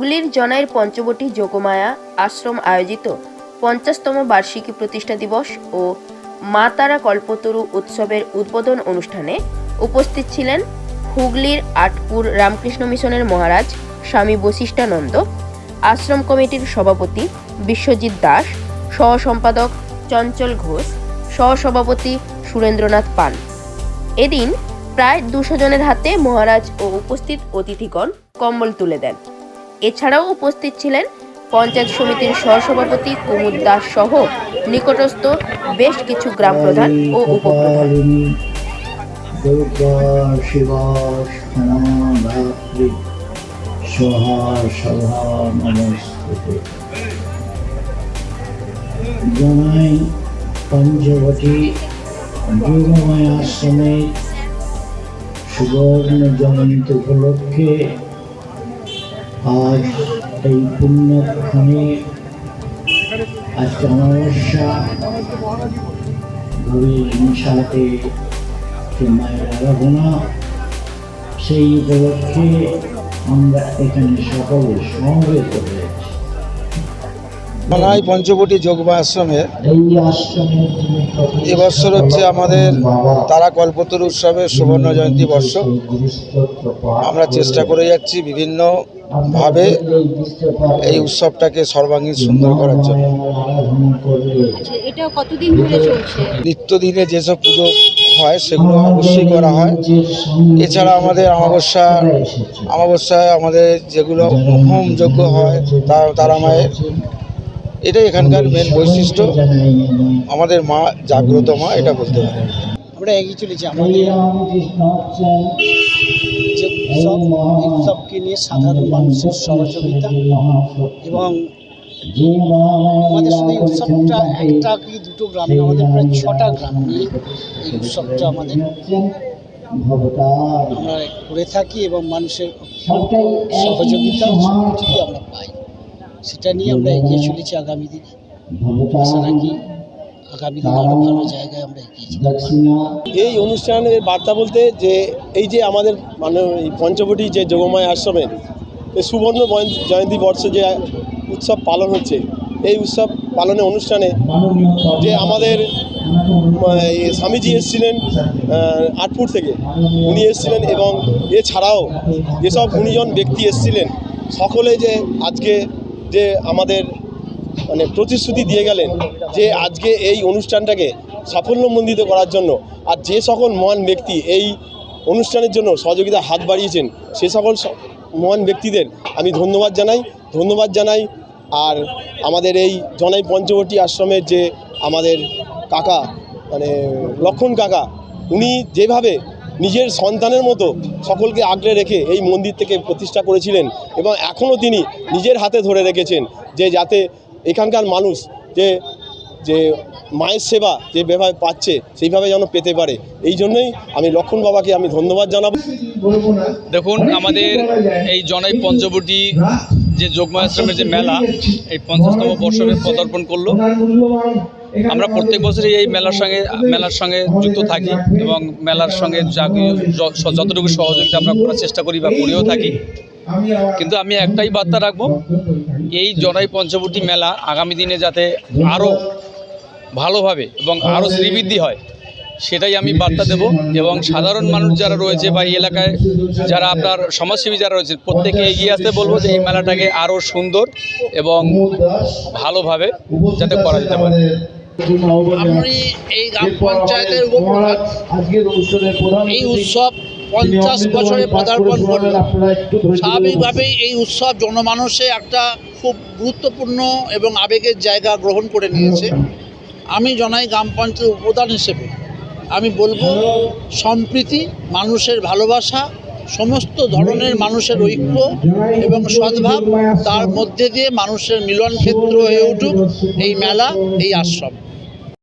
হুগলির জনাইয়ের পঞ্চবটী যোগমায়া আশ্রম আয়োজিত পঞ্চাশতম বার্ষিকী প্রতিষ্ঠা দিবস ও মা তারা কল্পতরু উৎসবের উদ্বোধন অনুষ্ঠানে উপস্থিত ছিলেন হুগলির আটপুর রামকৃষ্ণ মিশনের মহারাজ স্বামী বশিষ্ঠানন্দ আশ্রম কমিটির সভাপতি বিশ্বজিৎ দাস সহ সম্পাদক চঞ্চল ঘোষ, সহসভাপতি সুরেন্দ্রনাথ পান এদিন প্রায় দুশো জনের হাতে মহারাজ ও উপস্থিত অতিথিগণ কম্বল তুলে দেন। এছাড়াও উপস্থিত ছিলেন পঞ্চায়েত সমিতির সহসভাপতি কুমুদ দাস সহ নিকটস্থ বেশ কিছু গ্রাম প্রধান ও উপপ্রধান। জনাই পঞ্চবটী যোগময় সুবর্ণ জয়ন্তী উপলক্ষে আজ এই পুণ্যক্ষণে আজকে অমাবস্যা গভীর হিংসাতে মায়ের আরাধনা, সেই উপলক্ষে আমরা এখানে সকলে সমবেত হয়েছি বাঙাই পঞ্চবটি যোগমা আশ্রমের এবছর হচ্ছে আমাদের তারা কল্পতরু উৎসবের সুবর্ণ জয়ন্তী বর্ষ। আমরা চেষ্টা করে যাচ্ছি বিভিন্ন ভাবে এই উৎসবটাকে সর্বাঙ্গীন সুন্দর করার জন্য। আচ্ছা এটা কতদিন ধরে চলছে? নিত্যদিনে যেসব পুজো হয় সেগুলো অবশ্যই করা হয়। এছাড়া আমাদের অমাবস্যা অমাবস্যায় আমাদের যেগুলো হোম যজ্ঞ হয় তার তারা মায়ের এটাই এখানকার মেন বৈশিষ্ট্য। আমাদের মা জাগ্রত মা এটা বলতে পারি। আমরা এগিয়ে চলেছি আমাদের যে উৎসব, উৎসবকে নিয়ে সাধারণ মানুষের সহযোগিতা এবং আমাদের শুধু উৎসবটা একটা কি দুটো গ্রামে, আমাদের প্রায় ছটা গ্রাম নিয়ে এই উৎসবটা আমাদের আমরা করে থাকি এবং মানুষের সহযোগিতা আমরা পাই। সেটা নিয়ে আমরা এগিয়ে চলেছি আগামী দিনে। আশা রাখি আগামী দিনে আরও ভালো জায়গায় আমরা এগিয়ে এই অনুষ্ঠানের বার্তা বলতে যে, এই যে আমাদের মানে পঞ্চবটি যে যোগময় আশ্রমের সুবর্ণ জয়ন্তী বর্ষে যে উৎসব পালন হচ্ছে, এই উৎসব পালনের অনুষ্ঠানে যে আমাদের স্বামীজি এসেছিলেন আটপুর থেকে। উনি এসেছিলেন এবং এছাড়াও যেসব গুণীজন ব্যক্তি এসেছিলেন। সকলে যে আজকে যে আমাদের মানে প্রতিশ্রুতি দিয়ে গেলেন যে আজকে এই অনুষ্ঠানটাকে সাফল্যমণ্ডিত করার জন্য আর যে সকল মহান ব্যক্তি এই অনুষ্ঠানের জন্য সহযোগিতা হাত বাড়িয়েছেন, সে সকল মহান ব্যক্তিদের আমি ধন্যবাদ জানাই। ধন্যবাদ জানাই। আর আমাদের এই জনাই পঞ্চবটী আশ্রমের যে আমাদের কাকা মানে লক্ষণ কাকা, উনি যেভাবে নিজের সন্তানের মতো সকলকে আগলে রেখে এই মন্দির থেকে প্রতিষ্ঠা করেছিলেন এবং এখনও তিনি নিজের হাতে ধরে রেখেছেন যে যাতে এখানকার মানুষ যে যে মায়ের সেবা যেভাবে পাচ্ছে সেইভাবে যেন পেতে পারে। এই জন্যই আমি লক্ষণ বাবাকে আমি ধন্যবাদ জানাব। দেখুন, আমাদের এই জনাই পঞ্চবটি যে যোগময় আশ্রমের যে মেলা, এই পঞ্চাশতম বর্ষকে পদার্পণ করল। আমরা প্রত্যেক বছরই এই মেলার সঙ্গে মেলার সঙ্গে যুক্ত থাকি এবং মেলার সঙ্গে যতটুকু সহযোগিতা আমরা করার চেষ্টা করি বা করেও থাকি। কিন্তু আমি একটাই বার্তা রাখব এই জনাই পঞ্চবটি মেলা আগামী দিনে যাতে আরও ভালোভাবে এবং আরও শ্রীবৃদ্ধি হয় সেটাই আমি বার্তা দেব এবং সাধারণ মানুষ যারা রয়েছে বা এই এলাকায় যারা আপনার সমাজসেবী যারা রয়েছে প্রত্যেকে এগিয়ে আসতে বলব যে এই মেলাটাকে আরও সুন্দর এবং ভালোভাবে যাতে করা যেতে পারে। আমি এই গ্রাম পঞ্চায়েতের উপপ্রধান এই উৎসব পঞ্চাশ বছরে পদার্পণ করল স্বাভাবিকভাবেই এই উৎসব জনমানসে একটা খুব গুরুত্বপূর্ণ এবং আবেগের জায়গা গ্রহণ করে নিয়েছে। আমি জনাই গ্রাম পঞ্চায়েত উপপ্রধান হিসেবে। আমি বলব সম্প্রীতি মানুষের ভালোবাসা সমস্ত ধরনের মানুষের ঐক্য এবং সদ্ভাব তার মধ্যে দিয়ে মানুষের মিলন ক্ষেত্র হয়ে উঠুক। এই মেলা এই আশ্রম।